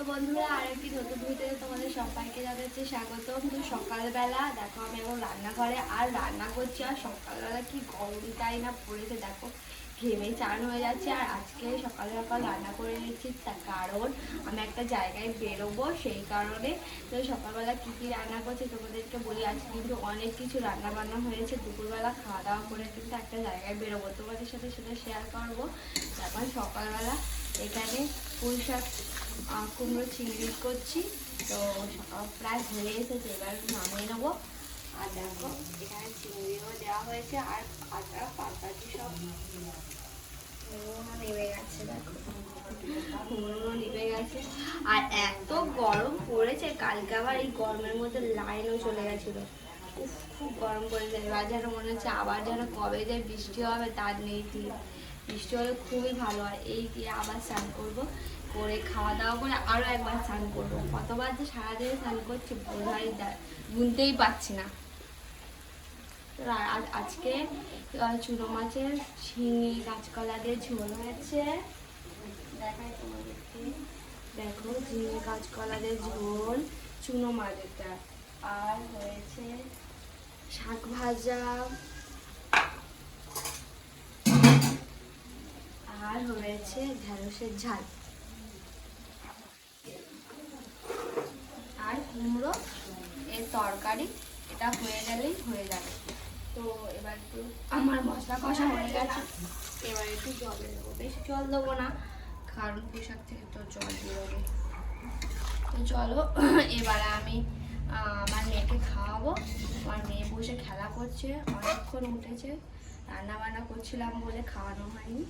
তো বন্ধুরা, আরেকটি নতুন ভিডিওতে তোমাদের সবাইকে জানাচ্ছি স্বাগতম। তো সকালবেলা, দেখো আমি এখন রান্নাঘরে, আর রান্না করছি, আর সকালবেলা কি গরমটাই না পড়েছে, দেখো, ঘেমে চান হয়ে যাচ্ছে, আর আজকে সকাল সকাল রান্না করে নিচ্ছি তার কারণ, আমি একটা জায়গায় বেরোবো, সেই কারণে তো সকালবেলা কী কী রান্না করছি তোমাদেরকে বলি আজকে কিন্তু অনেক কিছু রান্না বান্না হয়েছে। দুপুরবেলা খাওয়া দাওয়া করে কিন্তু একটা জায়গায় বেরোবো। তোমাদের সাথে সেটা শেয়ার করব। তারপর সকালবেলা এখানে পুঁই শাক কুমড়ো চিংড়ি করছি। তো প্রায় হয়ে এসেছে, এবার নামিয়ে নেব। আর দেখো, এখানে চিংড়িও দেওয়া হয়েছে, আর আটা পাতাটি সব নেমে গেছে, দেখো। কুমড়ো নেমে গেছে। আর এত গরম পড়েছে, কালকে আবার এই গরমের মধ্যে লাইনও চলে গেছিল। খুব গরম পড়েছে, এবার যেন মনে হচ্ছে আবার যেন কবে যে বৃষ্টি হবে, তার নেই ঠিক বৃষ্টি হলে খুবই ভালো হয়। এই দিয়ে আবার স্নান করব, করে খাওয়া দাওয়া করে আরও একবার স্নান করব। কতবার যে সারাদিনে স্নান করছি বোঝাই গুনতেই পারছি না। আজকে চুনো মাছের শিঙি, কাঁচকলা দিয়ে ঝোল হয়েছে। দেখাই তোমাদেরকে। দেখো ঝিঙে কাঁচকলা দিয়ে ঝোল, চুনো মাছ এটা আর হয়েছে শাক ভাজা। আর হয়েছে ঢেঁড়সের ঝাল। আর কুমড়ো এর তরকারি, এটা হয়ে গেলেই হয়ে যাবে। তো এবার একটু আমার মশলা কষা হয়ে গেছে। এবার একটু জল দেবো। বেশি জল দেবো না, কারণ পোশাক থেকে তো জল দিয়ে বেরোবে তো চলো, এবারে আমি আমার মেয়েকে খাওয়াবো। আমার মেয়ে বসে খেলা করছে, অনেকক্ষণ উঠেছে। রান্না বান্না করছিলাম বলে খাওয়ানো হয়নি।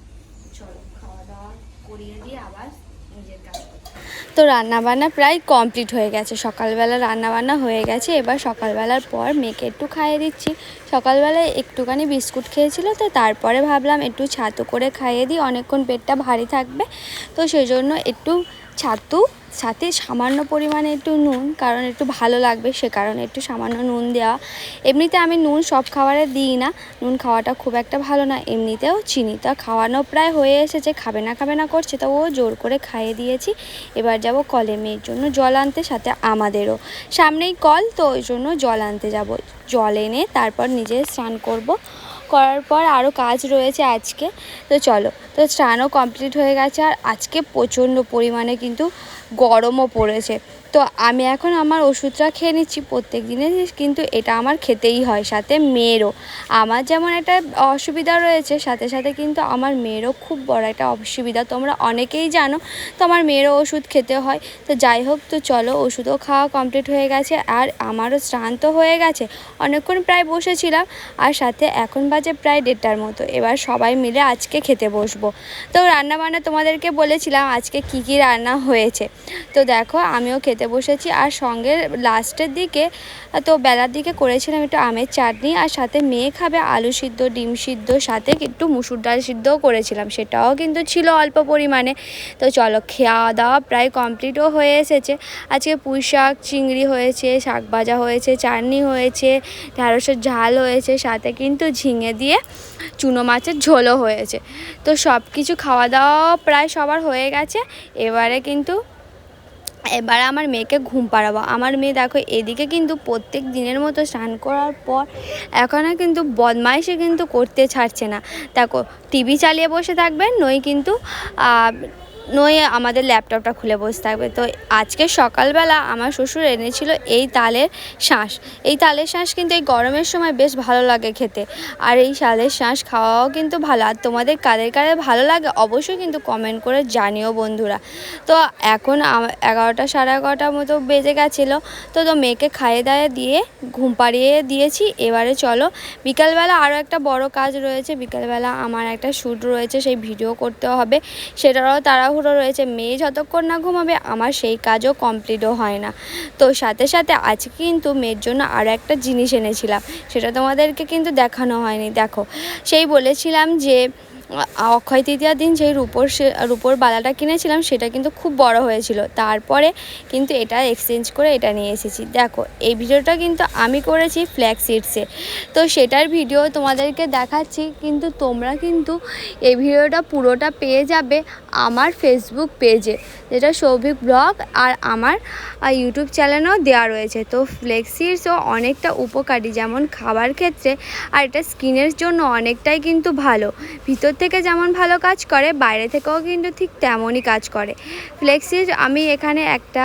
তো রান্নাবান্না প্রায় কমপ্লিট হয়ে গেছে। সকালবেলা রান্নাবান্না হয়ে গেছে। এবার সকালবেলার পর মেয়েকে একটু খাইয়ে দিচ্ছি। সকালবেলায় একটুখানি বিস্কুট খেয়েছিল, তো তারপরে ভাবলাম একটু ছাতু করে খাইয়ে দিই। অনেকক্ষণ পেটটা ভারী থাকবে, তো সেই জন্য একটু ছাতু, সাথে সামান্য পরিমাণে একটু নুন, কারণ একটু ভালো লাগবে সে কারণে একটু সামান্য নুন দেওয়া। এমনিতে আমি নুন সব খাবারে দিই না, নুন খাওয়াটা খুব একটা ভালো না। এমনিতেও চিনি তা খাওয়ানো প্রায় হয়ে এসেছে, খাবে না খাবে না করছে, তো ও জোর করে খাইয়ে দিয়েছি। এবার যাব কলে মেয়ের জন্য জল আনতে, সাথে আমাদেরও। সামনেই কল, তো ওই জন্য জল আনতে যাব। জল এনে তারপর নিজে স্নান করব। করার পর আরও কাজ রয়েছে আজকে। তো চলো, তো স্নানও কমপ্লিট হয়ে গেছে আর আজকে প্রচণ্ড পরিমাণে কিন্তু গরমও পড়েছে। তো আমি এখন আমার ওষুধটা খেয়ে নিচ্ছি প্রত্যেক দিনে, কিন্তু এটা আমার খেতেই হয়, সাথে মেয়েরও। আমার যেমন একটা অসুবিধা রয়েছে, সাথে সাথে কিন্তু আমার মেয়েরও খুব বড় একটা অসুবিধা। তোমরা অনেকেই জানো, তো আমার মেয়েরও ওষুধ খেতে হয়। তো যাই হোক, তো চলো, ওষুধও খাওয়া কমপ্লিট হয়ে গেছে, আর আমারও শ্রান্ত হয়ে গেছে। অনেকক্ষণ প্রায় বসেছিলাম, আর সাথে এখন বাজে প্রায় দেড়টার মতো। এবার সবাই মিলে আজকে খেতে বসবো। তো রান্না বান্না তোমাদেরকে বলেছিলাম, আজকে কি কি রান্না হয়েছে। তো দেখো, আমিও খেতে বসেছি। আর সঙ্গে লাস্টের দিকে, তো বেলার দিকে করেছিলাম একটু আমের চাটনি, আর সাথে মেয়ে খাবে আলু সিদ্ধ, ডিম সিদ্ধ, সাথে একটু মুসুর ডাল সিদ্ধও করেছিলাম। সেটাও কিন্তু ছিল অল্প পরিমাণে। তো চলো খাওয়া দাওয়া প্রায় কমপ্লিটও হয়ে এসেছে। আজকে পুঁই শাক, চিংড়ি হয়েছে, শাক ভাজা হয়েছে, চাটনি হয়েছে, ঢ্যাঁড়সের ঝাল হয়েছে, সাথে কিন্তু ঝিঙে দিয়ে চুনো মাছের ঝোলও হয়েছে। তো সব কিছু খাওয়া দাওয়া প্রায় সবার হয়ে গেছে। এবারে কিন্তু এবার আমার মেয়েকে ঘুম পাড়াবো। আমার মেয়ে দেখো, এদিকে কিন্তু প্রত্যেক দিনের মতো স্নান করার পর এখনও কিন্তু বদমাইশে কিন্তু করতে ছাড়ছে না। দেখো, টিভি চালিয়ে বসে থাকবেন, নই কিন্তু নই আমাদের ল্যাপটপটা খুলে বসে থাকবে। তো আজকে সকালবেলা আমার শ্বশুর এনেছিল এই তালের শাঁস। এই তালের শাঁস কিন্তু এই গরমের সময় বেশ ভালো লাগে খেতে। আর এই তালের শাঁস খাওয়াও কিন্তু ভালো। আর তোমাদের কাদের কাদের ভালো লাগে অবশ্যই কিন্তু কমেন্ট করে জানিও বন্ধুরা। তো এখন এগারোটা সাড়ে এগারোটার মতো বেজে গেছিল। তো তো মেয়েকে খাইয়ে দাইয়ে দিয়ে ঘুম পাড়িয়ে দিয়েছি। এবারে চলো বিকালবেলা আরও একটা বড় কাজ রয়েছে। বিকালবেলা আমার একটা শ্যুট রয়েছে, সেই ভিডিও করতে হবে। সেটারও তাড়াহুড়ো রয়েছে, মেয়ে যতক্ষণ না ঘুমাবে, আমার সেই কাজও কমপ্লিটও হয় না। তো সাথে সাথে আজকে কিন্তু মেয়ের জন্য আরও একটা জিনিস এনেছিলাম, সেটা তোমাদেরকে কিন্তু দেখানো হয়নি। দেখো, সেই বলেছিলাম যে অক্ষয় তৃতীয়ার দিন যেই রূপোর সে, রূপোর বালাটা কিনেছিলাম, সেটা কিন্তু খুব বড় হয়েছিল। তারপরে কিন্তু এটা এক্সচেঞ্জ করে এটা নিয়ে এসেছি। দেখো, এই ভিডিওটা কিন্তু আমি করেছি ফ্ল্যাগ সিডসে তো সেটার ভিডিও তোমাদেরকে দেখাচ্ছি, কিন্তু তোমরা কিন্তু এই ভিডিওটা পুরোটা পেয়ে যাবে আমার ফেসবুক পেজে যেটা সৌভিক ব্লগ আর আমার ইউটিউব চ্যানেলেও দেওয়া রয়েছে। তো ফ্লেক্সিসও অনেকটা উপকারী, যেমন খাবার ক্ষেত্রে, আর এটা স্কিনের জন্য অনেকটাই কিন্তু ভালো। ভিতর থেকে যেমন ভালো কাজ করে, বাইরে থেকেও কিন্তু ঠিক তেমনই কাজ করে। ফ্লেক্সিস আমি এখানে একটা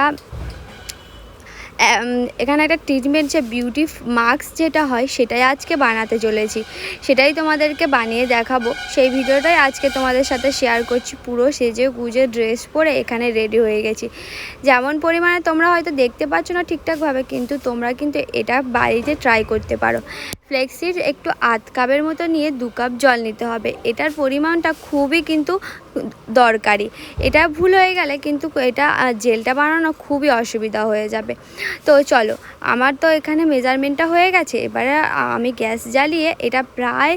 এখানে একটা ট্রিটমেন্ট যে বিউটি মাস্ক যেটা হয়, সেটাই আজকে বানাতে চলেছি। সেটাই তোমাদেরকে বানিয়ে দেখাবো। সেই ভিডিওটাই আজকে তোমাদের সাথে শেয়ার করছি পুরো সেজে গুজে ড্রেস পরে এখানে রেডি হয়ে গেছি। যেমন পরিমাণে তোমরা হয়তো দেখতে পাচ্ছ না ঠিকঠাকভাবে, কিন্তু তোমরা কিন্তু এটা বাড়িতে ট্রাই করতে পারো। ফ্লেক্সির একটু আধ কাপের মতো নিয়ে দু কাপ জল নিতে হবে। এটার পরিমাণটা খুবই কিন্তু দরকারি। এটা ভুল হয়ে গেলে কিন্তু এটা জেলটা বানানো খুবই অসুবিধা হয়ে যাবে। তো চলো, আমার তো এখানে মেজারমেন্টটা হয়ে গেছে। এবারে আমি গ্যাস জ্বালিয়ে এটা প্রায়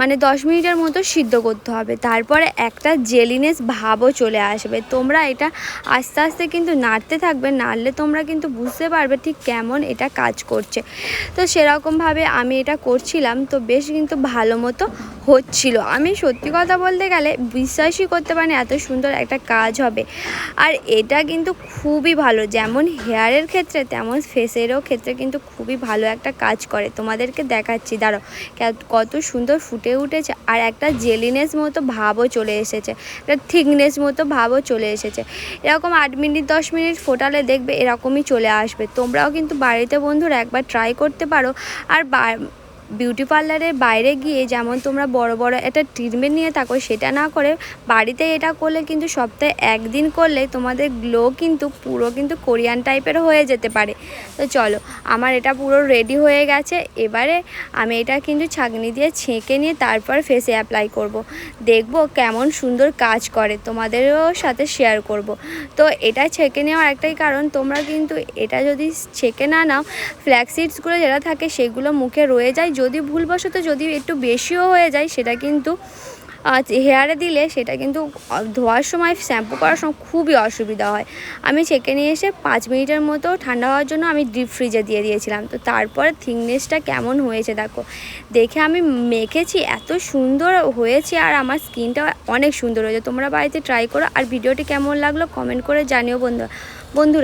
মানে দশ মিনিটের মতো সিদ্ধ করতে হবে। তারপরে একটা জেলিনেস ভাবও চলে আসবে। তোমরা এটা আস্তে আস্তে কিন্তু নাড়তে থাকবে, নাড়লে তোমরা কিন্তু বুঝতে পারবে ঠিক কেমন এটা কাজ করছে। তো সেরকমভাবে আমি এটা করছিলাম, তো বেশ কিন্তু ভালো মতো হচ্ছিল। আমি সত্যি কথা বলতে গেলে বিশ্বাসই করতে পারিনি এত সুন্দর একটা কাজ হবে। আর এটা কিন্তু খুবই ভালো, যেমন হেয়ারের ক্ষেত্রে, তেমন ফেসেরও ক্ষেত্রে কিন্তু খুবই ভালো একটা কাজ করে। তোমাদেরকে দেখাচ্ছি দাঁড়ো কত সুন্দর ফুটে উঠেছে। আর একটা জেলিনেস মতো ভাবও চলে এসেছে, একটা থিকনেস মতো ভাবও চলে এসেছে। এরকম আট মিনিট, দশ মিনিট ফোটালে দেখবে এরকমই চলে আসবে। তোমরাও কিন্তু বাড়িতে বন্ধুরা একবার ট্রাই করতে পারো। আর বিউটি পার্লারের বাইরে গিয়ে যেমন তোমরা বড় বড় একটা ট্রিটমেন্ট নিয়ে থাকো, সেটা না করে বাড়িতে এটা করলে কিন্তু সপ্তাহে একদিন করলে তোমাদের গ্লো কিন্তু পুরো কিন্তু কোরিয়ান টাইপের হয়ে যেতে পারে তো চলো, আমার এটা পুরো রেডি হয়ে গেছে এবারে আমি এটা কিন্তু ছাঁকনি দিয়ে ছেঁকে নিয়ে তারপর ফেসে অ্যাপ্লাই করব। দেখব কেমন সুন্দর কাজ করে, তোমাদেরও সাথে শেয়ার করব। তো এটা ছেঁকে নেওয়ার একটাই কারণ, তোমরা কিন্তু এটা যদি ছেঁকে না নাও ফ্ল্যাক্সিডসগুলো যেটা থাকে সেগুলো মুখে রয়ে যায় যদি ভুলবশত যদি একটু বেশিও হয়ে যায়, সেটা কিন্তু হেয়ারে দিলে সেটা কিন্তু ধোয়ার সময়, শ্যাম্পু করার সময় খুবই অসুবিধা হয়। আমি ছেঁকে নিয়ে এসে পাঁচ মিনিটের মতো ঠান্ডা হওয়ার জন্য আমি ডিপ ফ্রিজে দিয়ে দিয়েছিলাম। তো তারপরে থিকনেসটা কেমন হয়েছে দেখো, দেখে আমি মেখেছি, এত সুন্দর হয়েছে আর আমার স্কিনটা অনেক সুন্দর হয়েছে। তোমরা বাড়িতে ট্রাই করো আর ভিডিওটি কেমন লাগল কমেন্ট করে জানিও বন্ধু বন্ধুরা